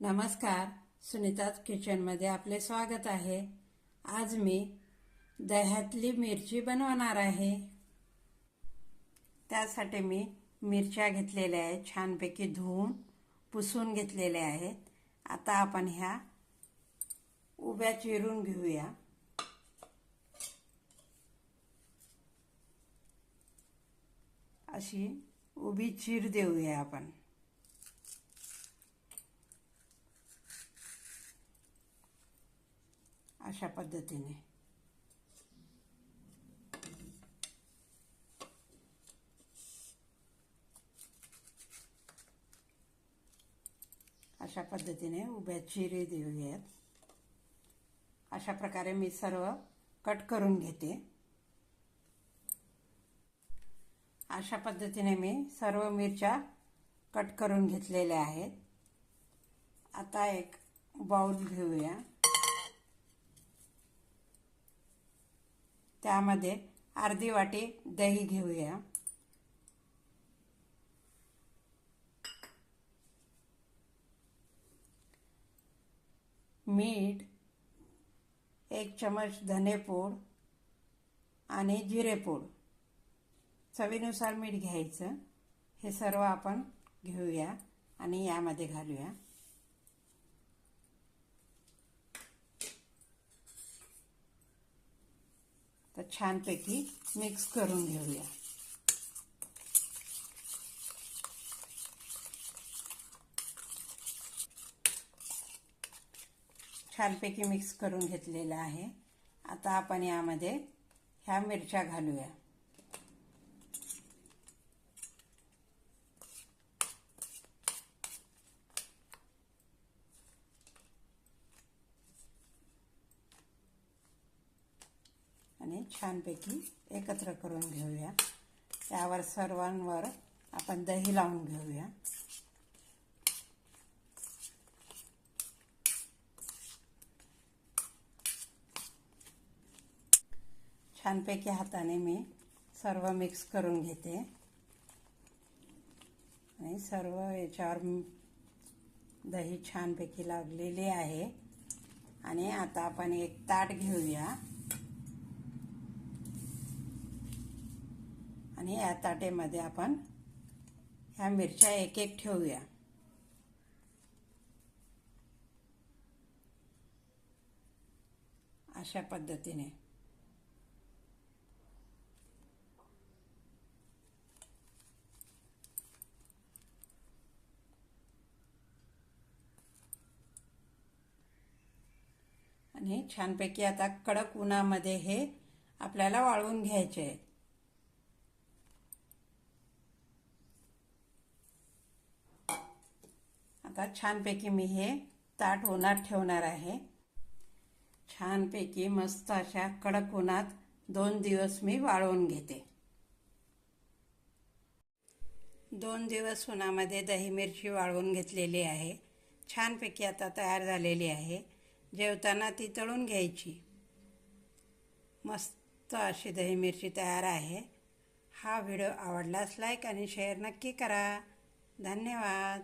नमस्कार सुनीताज किचनमध्ये आपले स्वागत आहे. आज मी दह्यातली मिरची बनवणार आहे. त्यासाठी मी मिरच्या घेतलेल्या आहेत छानपैकी धुवून पुसून घेतलेल्या आहेत. आता आपण ह्या उभ्या चिरून घेऊया. अशी उभी चीर देऊया आपण. अशा पद्धतीने. अशा पद्धतीने उभ्या चिरे देऊयात. अशा प्रकारे मी सर्व कट करून घेते. अशा पद्धतीने मी सर्व मिरच्या कट करून घेतलेल्या आहेत. आता एक बाउल घेऊया. त्यामध्ये अर्धी वाटी दही घेऊया. मीठ एक चमच धनेपूड आणि जिरेपूड. चवीनुसार मीठ घ्यायचं. हे सर्व आपण घेऊया आणि यामध्ये घालूया. तर छानपैकी मिक्स करून घेऊया. छानपैकी मिक्स करून घेतलेलं आहे. आता आपण यामध्ये ह्या मिरच्या घालूया आणि छानपैकी एकत्र करून घेऊया. त्यावर सर्वांवर आपण दही लावून घेऊया. छानपैकी हाताने मी सर्व मिक्स करून घेते. आणि सर्व याच्यावर दही छानपैकी लागलेली आहे. आणि आता आपण एक ताट घेऊया. आणि या ताटेमध्ये आपण ह्या मिरच्या एक एक ठेवूया. अशा पद्धतीने. आणि छानपैकी आता कडक उन्हामध्ये हे आपल्याला वाळवून घ्यायचे आहे आता छानपैकी मी हे ताट उन्हात ठेवणार आहे. छानपैकी मस्त अशा कडक उन्हात दोन दिवस मी वाळवून घेते. दोन दिवस उन्हामध्ये दही मिरची वाळवून घेतलेली आहे. छानपैकी आता तयार झालेली आहे. जेवताना ती तळून घ्यायची. मस्त अशी दही मिरची तयार आहे. हा व्हिडिओ आवडलाच लाईक आणि शेअर नक्की करा. धन्यवाद.